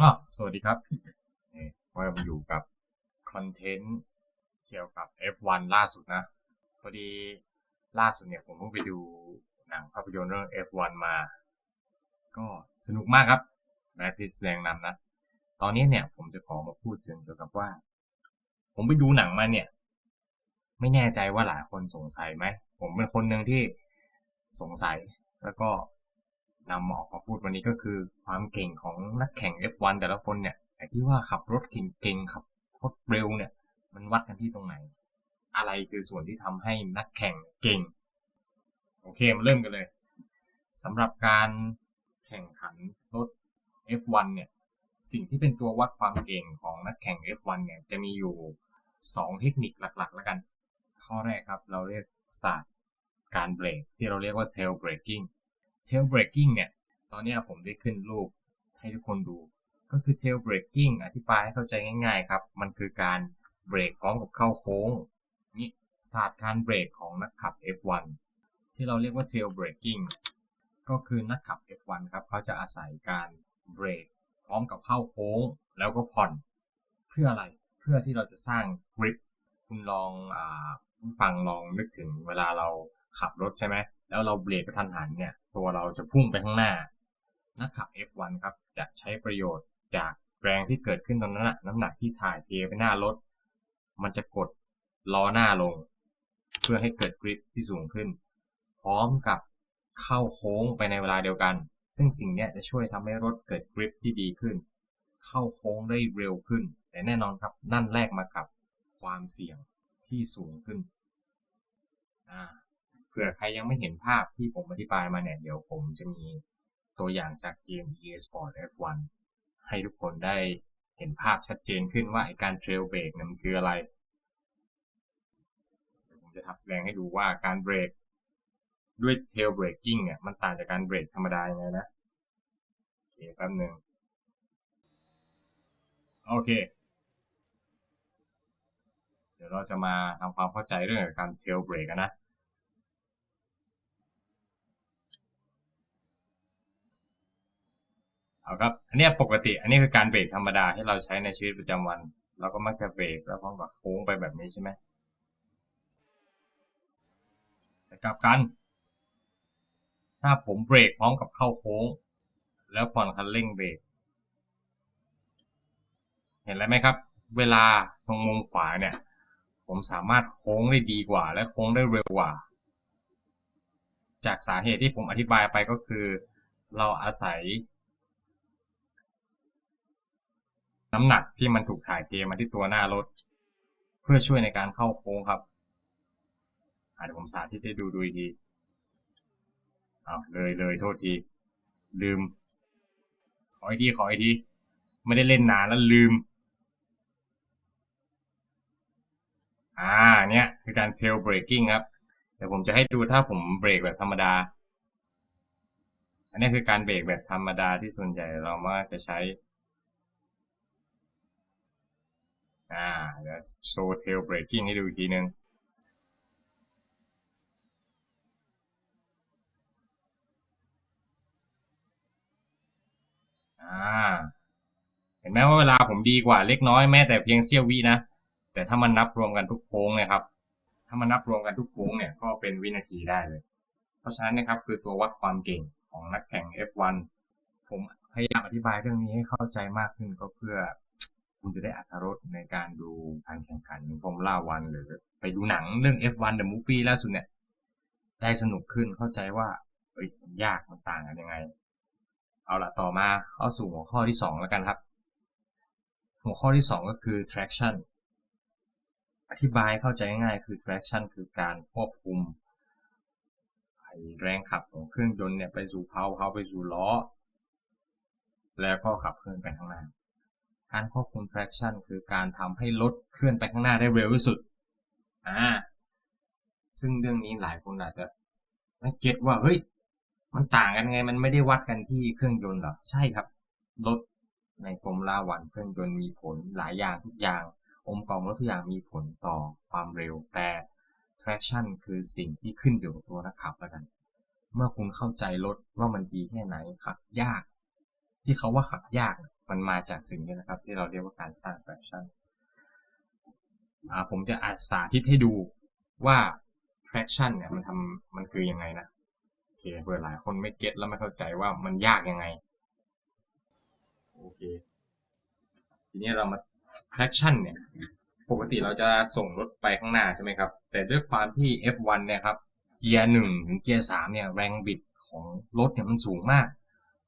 อะสวัสดีครับว่าผมอยู่กับคอนเทนต์เกี่ยวกับ F1 ล่าสุดนะ พอดีล่าสุดเนี่ยผมเพิ่งไปดูหนังภาพยนตร์เรื่อง F1 มา ก็สนุกมากครับแบทพิตแสดงนำนะ ตอนนี้เนี่ยผมจะขอมาพูดถึงเกี่ยวกับว่า ผมไปดูหนังมาเนี่ย ไม่แน่ใจว่าหลายคนสงสัยไหม ผมเป็นคนหนึ่งที่สงสัยแล้วก็ นำมาออกมาพูดวันนี้ก็คือความเก่งของนักแข่ง F1 แต่ละคนเนี่ยไอ้ที่ว่าขับรถเก่งๆขับรถเร็วเนี่ย มันวัดกันที่ตรงไหน อะไรคือส่วนที่ทำให้นักแข่งเก่ง โอเคมาเริ่มกันเลยสำหรับการแข่งขันรถ F1 เนี่ย สิ่งที่เป็นตัววัดความเก่งของนักแข่ง F1 เนี่ยจะมีอยู่ 2 เทคนิคหลักๆ แล้วกัน ข้อแรกครับเราเรียกศาสตร์การเบรกที่เราเรียกว่า tail braking tail braking เนี่ย ตอนนี้ผมได้ขึ้นรูปให้ทุกคนดู ก็คือ tail braking อธิบายให้เข้าใจง่าย ๆ ครับ มันคือการเบรกพร้อมกับเข้าโค้ง นี่ศาสตร์การเบรกของนักขับ F1 ที่เราเรียกว่า tail braking ก็คือนักขับ F1 ครับเขาจะอาศัยการเบรกพร้อมกับเข้าโค้ง แล้วก็ผ่อน เพื่ออะไรเพื่อที่เราจะสร้างกริปคุณลองอ่าฟังลองนึกถึงเวลาเรา ขับรถใช่ไหม แล้วเราเบรกกระทันหันเนี่ย ตัวเราจะพุ่งไปข้างหน้า นักขับ F1 ครับจะใช้ประโยชน์จากแรงที่เกิดขึ้นตรงนั้นนะน้ำหนักที่ถ่ายเทไปหน้ารถ มันจะกดล้อหน้าลง เพื่อให้เกิดกริปที่สูงขึ้น พร้อมกับเข้าโค้งไปในเวลาเดียวกัน ซึ่งสิ่งนี้จะช่วยทำให้รถเกิดกริปที่ดีขึ้น เข้าโค้งได้เร็วขึ้น แต่แน่นอนครับนั่นแรกมากับความเสี่ยงที่สูงขึ้นอ่า เผื่อใครยังไม่เห็นภาพที่ผมอธิบายมาเนี่ยเดี๋ยวผมจะมีตัวอย่างจากเกม EA Sport F1 ให้ทุกคนได้เห็นภาพชัดเจนขึ้นว่าไอการเทรลเบรกนั้นคืออะไร ผมจะทำแสดงให้ดูว่าการเบรกด้วยเทลเบรกกิ้งเนี่ยมันต่างจากการเบรกธรรมดายังไงนะโอเคแป๊บหนึ่งโอเค เดี๋ยวเราจะมาทำความเข้าใจเรื่องการเทลเบรกกันนะ เอาครับอันนี้ปกติ อันนี้คือการเบรกธรรมดาที่เราใช้ในชีวิตประจำวัน เราก็มักจะเบรกแล้วพร้อมกับโค้งไปแบบนี้ใช่ไหมแต่กลับกัน ถ้าผมเบรกพร้อมกับเข้าโค้ง แล้วผ่อนคันเร่งเบรกเห็นอะไรไหมครับ เวลาตรงมุมขวาเนี่ย ผมสามารถโค้งได้ดีกว่า และโค้งได้เร็วกว่า จากสาเหตุที่ผมอธิบายไปก็คือ เราอาศัย น้ำหนักที่มันถูกถ่ายเทมาที่ตัวหน้ารถ เพื่อช่วยในการเข้าโค้งครับเดี๋ยวผมสาธิตให้ดูดูอีกทีเอาเลยเลยโทษที ลืม ขออีกทีขออีกที ไม่ได้เล่นนานแล้วลืม อ่าเนี่ยคือการ tail braking ครับ เดี๋ยวผมจะให้ดูถ้าผมเบรกแบบธรรมดา อันนี้คือการเบรกแบบธรรมดาที่ส่วนใหญ่เรามักจะใช้ อ่าเดี๋ยวโชว์ tail braking ให้ดูอีกทีนึงอ่า เห็นไหมว่าเวลาผมดีกว่าเล็กน้อยแม้แต่เพียงเสี้ยววินะ แต่ถ้ามันนับรวมกันทุกโค้งเนี่ยครับ ถ้ามันนับรวมกันทุกโค้งเนี่ยก็เป็นวินาทีได้เลย เพราะฉะนั้นนะครับคือตัววัดความเก่งของนักแข่ง F1 ผมพยายามอธิบายเรื่องนี้ให้เข้าใจมากขึ้นก็เพื่อ คุณจะได้อัธรสในการดูการแข่งขันฟอร์มูล่าวันหรือไปดูหนังเรื่อง F1 The Movie ล่าสุดเนี่ยได้สนุกขึ้นเข้าใจว่าเอ้ยยากมันต่างกันยังไง เอาละต่อมาเข้าสู่หัวข้อที่สองแล้วกันครับ หัวข้อที่สองก็คือ traction อธิบายเข้าใจง่ายคือ traction คือการควบคุมแรงขับของเครื่องยนต์เนี่ยไปสู่เพาเพาไปสู่ล้อ แล้วก็ขับเคลื่อนไปข้างหน้า การควบคุม traction คือการทำให้รถเคลื่อนไปข้างหน้าได้เร็วที่สุด อ่า ซึ่งเรื่องนี้หลายคนอาจจะไม่เก็ตว่าเฮ้ย มันต่างกันไง มันไม่ได้วัดกันที่เครื่องยนต์หรอ ใช่ครับ รถในฟอร์มูล่าวันเครื่องยนต์มีผลหลายอย่างทุกอย่าง องค์ประกอบรถทุกอย่างมีผลต่อความเร็ว แต่ traction คือสิ่งที่ขึ้นอยู่กับตัวนักขับแล้วกัน เมื่อคุณเข้าใจรถว่ามันดีแค่ไหนขับยาก ที่เขาว่าขับยาก มันมาจากสิ่งนี้นะครับ ที่เราเรียกว่าการสร้าง traction อ่าผมจะอาสาธิตให้ดูว่า traction เนี่ยมันทำมันคือยังไงนะโอเคเผื่อหลายคนไม่เก็ตแล้วไม่เข้าใจว่ามันยากยังไงโอเคทีนี้เรามา traction เนี่ย ปกติเราจะส่งรถไปข้างหน้าใช่ไหมครับ แต่ด้วยความที่ F1 เนี่ยครับ เกียร์หนึ่งถึงเกียร์สามเนี่ยแรงบิดของรถเนี่ยมันสูงมาก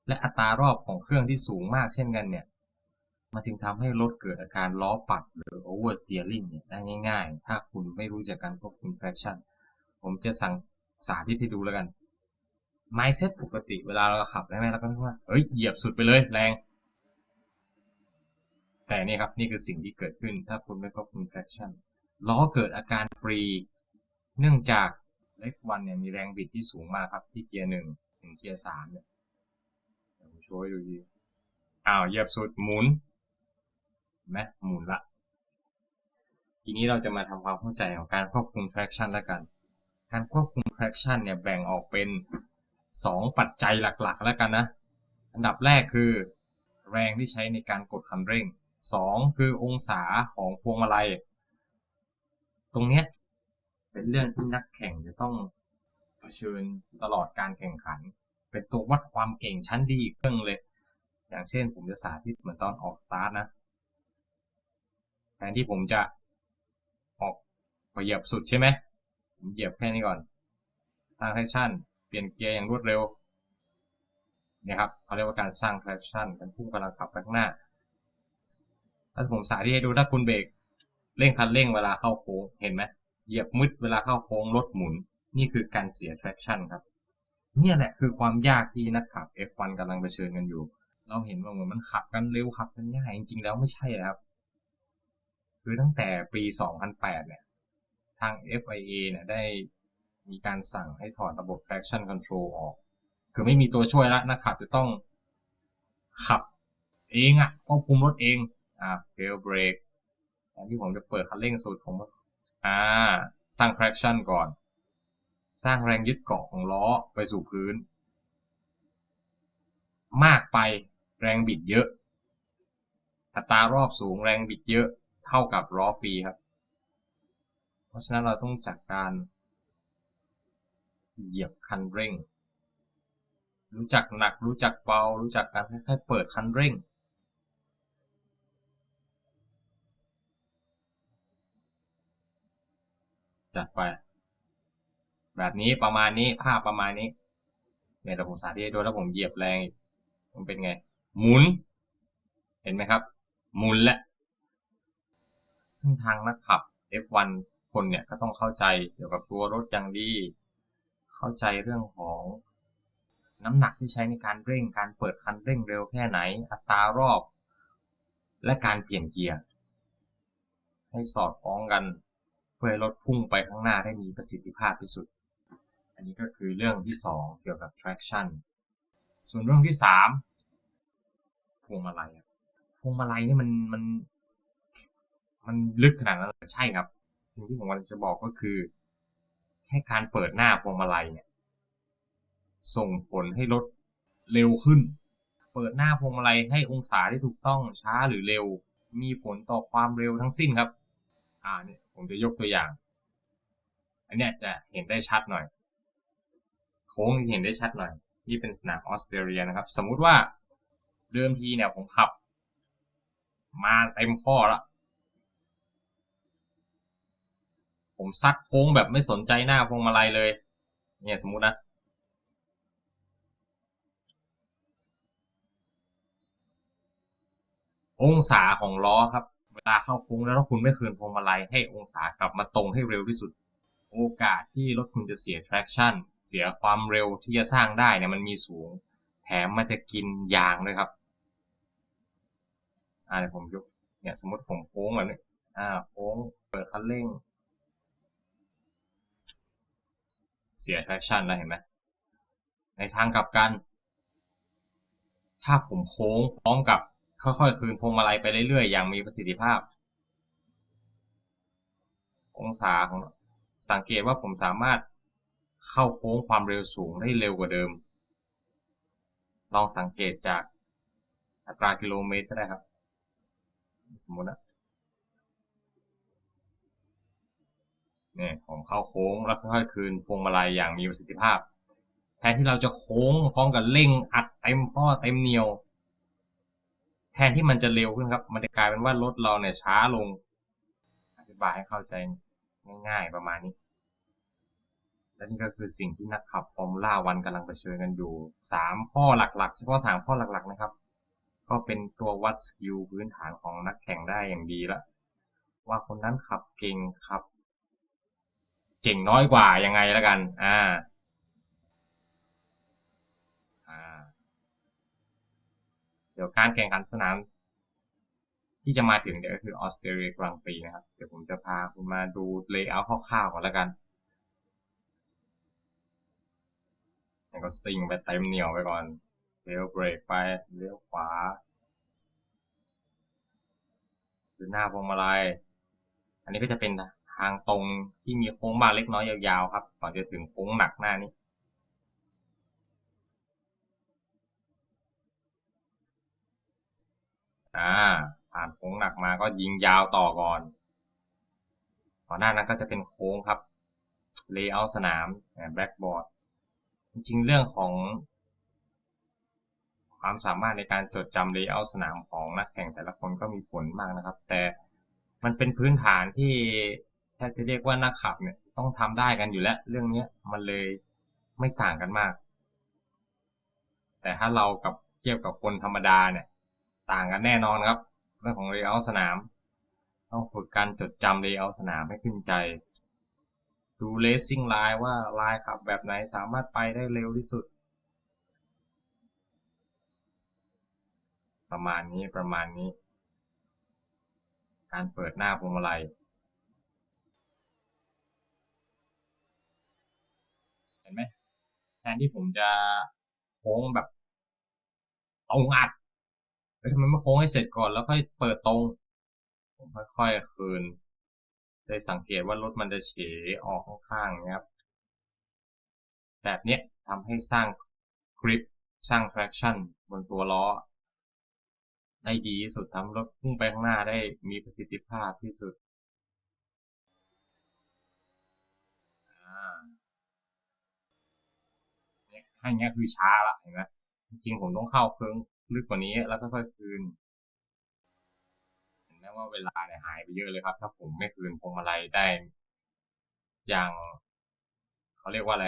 และอัตรารอบของเครื่องที่สูงมากเช่นกันเนี่ยมันจึงทำให้รถเกิดอาการล้อปัดหรือ oversteering เนี่ยได้ง่าย ๆ ถ้าคุณไม่รู้จักการควบคุม traction ผมจะสั่งสาธิตให้ดูแล้วกัน mindset ปกติเวลาเราขับได้ไหมเราก็คิดว่า เอ้ย เหยียบสุดไปเลยแรง แต่นี่ครับ นี่คือสิ่งที่เกิดขึ้น ถ้าคุณไม่ควบคุม traction ล้อเกิดอาการฟรี เนื่องจาก F1 เนี่ยมีแรงบิดที่สูงมากครับที่เกียร์หนึ่งถึงเกียร์สามเนี่ย ชว์ให้ดูดีอ้าวเหยียบสุดหมุนเห็นไหมหมุนละทีนี้เราจะมาทำความเข้าใจของการควบคุม traction แล้วกัน การควบคุม traction เนี่ยแบ่งออกเป็น 2 ปัจจัยหลักๆ แล้วกันนะ อันดับแรกคือแรงที่ใช้ในการกดคันเร่ง 2 คือองศาของพวงมาลัย ตรงเนี้ยเป็นเรื่องที่นักแข่งจะต้องเผชิญตลอดการแข่งขัน เป็นตัววัดความเก่งชั้นดีอีกเครื่องเลย อย่างเช่นผมจะสาธิตเหมือนตอนออกสตาร์ทนะแทนที่ผมจะออกไปเหยียบสุดใช่ไหมผมเหยียบแค่นี้ก่อนสร้าง traction เปลี่ยนเกียร์อย่างรวดเร็วเนี่ยครับเขาเรียกว่าการสร้าง traction การพุ่งกำลังขับไปข้างหน้าถ้าผมสาธิตให้ดูถ้าคุณเบรกเร่งคันเร่งเวลาเข้าโค้งเห็นไหมเหยียบมืดเวลาเข้าโค้งรถหมุนนี่คือการเสีย traction ครับ เนี่ยแหละคือความยากที่นักขับ F1 กำลังเผชิญกันอยู่ เราเห็นว่าเหมือนมันขับกันเร็วขับกันง่ายจริงๆแล้วไม่ใช่ครับ คือตั้งแต่ปี 2008 เนี่ย ทาง FIA เนี่ยได้มีการสั่งให้ถอดระบบ traction control ออก คือไม่มีตัวช่วยแล้วนักขับจะต้องขับเองอะควบคุมรถเอง อ่า fail brake ที่ผมจะเปิดคันเร่งสุดผมอ่าสร้าง traction ก่อน สร้างแรงยึดเกาะของล้อไปสู่พื้น มากไปแรงบิดเยอะอัตรารอบสูงแรงบิดเยอะเท่ากับล้อฟรีครับ เพราะฉะนั้นเราต้องจัดการ เหยียบคันเร่ง รู้จักหนักรู้จักเบา รู้จักการค่อยๆเปิดคันเร่ง จัดไป แบบนี้ประมาณนี้ภาพประมาณนี้เนี่ยเดี๋ยวผมสาธิตให้ดูแล้วผมเหยียบแรงมันเป็นไง หมุน เห็นไหมครับ หมุนและ ซึ่งทางนักขับ F1 คนเนี่ยก็ต้องเข้าใจเกี่ยวกับตัวรถอย่างดี เข้าใจเรื่องของน้ำหนักที่ใช้ในการเร่งการเปิดคันเร่งเร็วแค่ไหน อัตรารอบ และการเปลี่ยนเกียร์ ให้สอดคล้องกัน เพื่อให้รถพุ่งไปข้างหน้าได้มีประสิทธิภาพที่สุด อันนี้ก็คือเรื่องที่ 2 เกี่ยวกับ traction ส่วนเรื่องที่ 3 พวงมาลัยพวงมาลัยนี่มันมัน มันลึกขนาดนั้นใช่ครับสิ่งที่ผมกำลังจะบอกก็คือ แค่การเปิดหน้าพวงมาลัยเนี่ย ส่งผลให้รถเร็วขึ้น เปิดหน้าพวงมาลัยให้องศาที่ถูกต้องช้าหรือเร็ว มีผลต่อความเร็วทั้งสิ้นครับ อ่าเนี่ยผมจะยกตัวอย่าง อันเนี้ยจะเห็นได้ชัดหน่อย ค้งเห็นได้ชัดหน่อย นี่เป็นสนามออสเตรเลียนะครับ สมมุติว่าเดิมทีเนี่ยผมขับ มาเต็มข้อละผมซัดโค้งแบบไม่สนใจหน้าพวงมาลัยเลย เนี่ยสมมุตินะ องศาของล้อครับ เวลาเข้าโค้งแล้วถ้าคุณไม่คืนพวงมาลัยให้องศากลับมาตรงให้เร็วที่สุด โอกาสที่รถคุณจะเสีย traction เสียความเร็วที่จะสร้างได้เนี่ยมันมีสูง แถมมันจะกินยางด้วยครับอ่าเดี๋ยวผมยกเนี่ยสมมติผมโค้งแบบนี้อ่าโค้งเปิดคันเร่ง เสีย traction แล้วเห็นไหมในทางกลับกัน ถ้าผมโค้งพร้อมกับค่อยๆคืนพวงมาลัยไปเรื่อยๆ อย่างมีประสิทธิภาพ องศาของสังเกตว่าผมสามารถ เข้าโค้งความเร็วสูงได้เร็วกว่าเดิม ลองสังเกตจากอัตรากิโลเมตรก็ได้ครับ สมมตินะเนี่ยผมเข้าโค้งแล้วค่อยๆคืนพวงมาลัยอย่างมีประสิทธิภาพ แทนที่เราจะโค้งพร้อมกับเร่งอัดเต็มข้อเต็มเหนียว แทนที่มันจะเร็วขึ้นครับ มันจะกลายเป็นว่ารถเราเนี่ยช้าลง อธิบายให้เข้าใจง่ายๆประมาณนี้ และนี่ก็คือสิ่งที่นักขับฟอร์มูล่าวันกำลังเผชิญกันอยู่สามข้อหลักๆ เฉพาะสามข้อหลักๆนะครับ ก็เป็นตัววัดสกิลพื้นฐานของนักแข่งได้อย่างดีล้วว่าคนนั้นขับเก่งขับ เก่งน้อยกว่ายังไงแล้วกันอ่าอ่าเดี๋ยวการแข่งขันสนาม ที่จะมาถึงเดี๋ยวก็คือออสเตรเลียกลางปีนะครับ เดี๋ยวผมจะพาคุณมาดูเลเยอร์คร่าวๆก่อนแล้วกัน แล้วก็ซิ่งไปเต็มเหนียวไปก่อนเลี้ยวเบรกไปเลี้ยวขวาหรือหน้าพวงมาลัยอันนี้ก็จะเป็นทางตรงที่มีโค้งบ้างเล็กน้อยยาวๆครับก่อนจะถึงโค้งหนักหน้านี้อ่าผ่านโค้งหนักมาก็ยิงยาวต่อก่อนก่อนหน้านั้นก็จะเป็นโค้งครับเลเยอร์สนามแบล็กบอร์ด จริงๆ เรื่องของ ความสามารถในการจดจำเลเยอร์สนามของนักแข่งแต่ละคนก็มีผลมากนะครับ แต่มันเป็นพื้นฐานที่แทบจะเรียกว่านักขับเนี่ยต้องทำได้กันอยู่แล้ว เรื่องนี้มันเลยไม่ต่างกันมาก แต่ถ้าเรากับเทียบกับคนธรรมดาเนี่ย ต่างกันแน่นอนครับ เรื่องของเลเยอร์สนาม ต้องฝึกการจดจำเลเยอร์สนามให้ขึ้นใจ ดูเลสซิ่งไลน์ว่าไลน์ขับแบบไหนสามารถไปได้เร็วที่สุด ประมาณนี้ประมาณนี้ การเปิดหน้าพวงมาลัยเห็นไหมแทนที่ผมจะโค้งแบบตรงอัดเฮ้ยทำไมไม่โค้งให้เสร็จก่อนแล้วค่อยเปิดตรง ผมค่อยๆคืน ได้สังเกตว่ารถมันจะเฉออกข้างๆนะครับ แบบนี้ทำให้สร้างกริปสร้าง traction บนตัวล้อ ได้ดีที่สุดทำรถพุ่งไปข้างหน้าได้มีประสิทธิภาพที่สุดเนี่ยให้เงี้ยคือช้าละเห็นไหมจริงๆผมต้องเข้าเครื่องลึกกว่านี้แล้วก็ค่อยคืน ว่าเวลาเนี่ยหายไปเยอะเลยครับ ถ้าผมไม่คืนพวงมาลัยได้ อย่างเขาเรียกว่าอะไร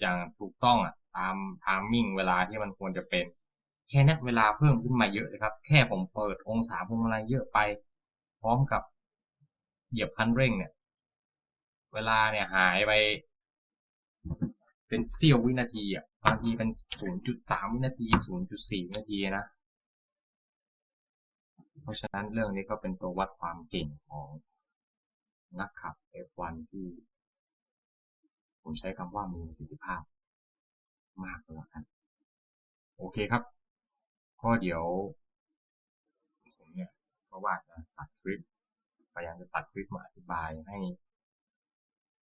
อย่างถูกต้องอะ ตามทามมิ่งเวลาที่มันควรจะเป็น แค่นี้เวลาเพิ่มขึ้นมาเยอะเลยครับ แค่ผมเปิดองศาพวงมาลัยเยอะไป พร้อมกับเหยียบคันเร่งเนี่ย เวลาเนี่ยหายไป เป็นเสี้ยววินาทีอะบางทีเป็น0.3วินาที0.4วินาทีนะ เพราะฉะนั้นเรื่องนี้ก็เป็นตัววัดความเก่งของนักขับ F1 ที่ผมใช้คำว่ามีประสิทธิภาพมากเลยครับโอเคครับ ก็เดี๋ยว ผมเนี่ยก็ว่าจะตัดคลิปพยายามจะตัดคลิปมาอธิบายให้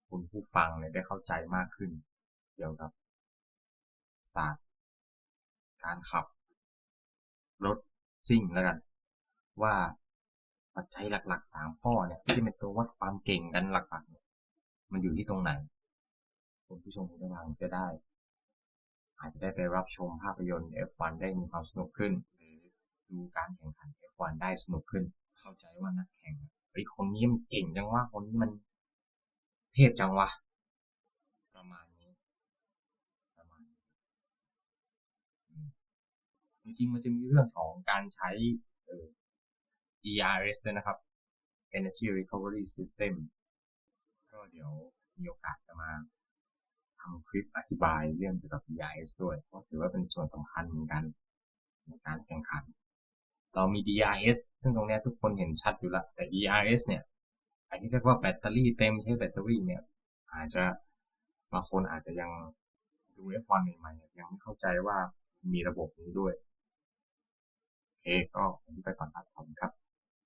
คุณผู้ฟังเนี่ยได้เข้าใจมากขึ้น เกี่ยวกับศาสตร์ การขับ รถซิ่งแล้วกัน ว่าปัจจัยหลักๆสามข้อเนี่ยที่เป็นตัววัดความเก่งกันหลักๆเนี่ยมันอยู่ที่ตรงไหนคุณผู้ชมคุณผู้ฟังจะได้ อาจจะได้ไปรับชมภาพยนตร์ F1 ได้มีความสนุกขึ้น หรือดูการแข่งขัน F1 ได้สนุกขึ้น เข้าใจว่านักแข่งเฮ้ยคนนี้มันเก่งจังวะคนนี้มันเทพจังวะประมาณนี้ประมาณนี้จริงๆมันจะมีเรื่องของการใช้เอ ERS ด้วยนะครับ Energy Recovery System ก็เดี๋ยวมีโอกาสจะมาทำคลิปอธิบายเรื่องเกี่ยวกับ ERS ด้วยเพราะถือว่าเป็นส่วนสำคัญเหมือนกันในการแข่งขัน เรามี DRS ซึ่งตรงนี้ทุกคนเห็นชัดอยู่แล้วแต่ ERS เนี่ยอันที่เรียกว่าแบตเตอรี่เต็มใช้แบตเตอรี่เนี่ย อาจจะบางคนอาจจะยังดู F1 ใหม่ๆยังไม่เข้าใจว่ามีระบบนี้ด้วย โอเคก็ไปก่อนครับขอบคุณครับ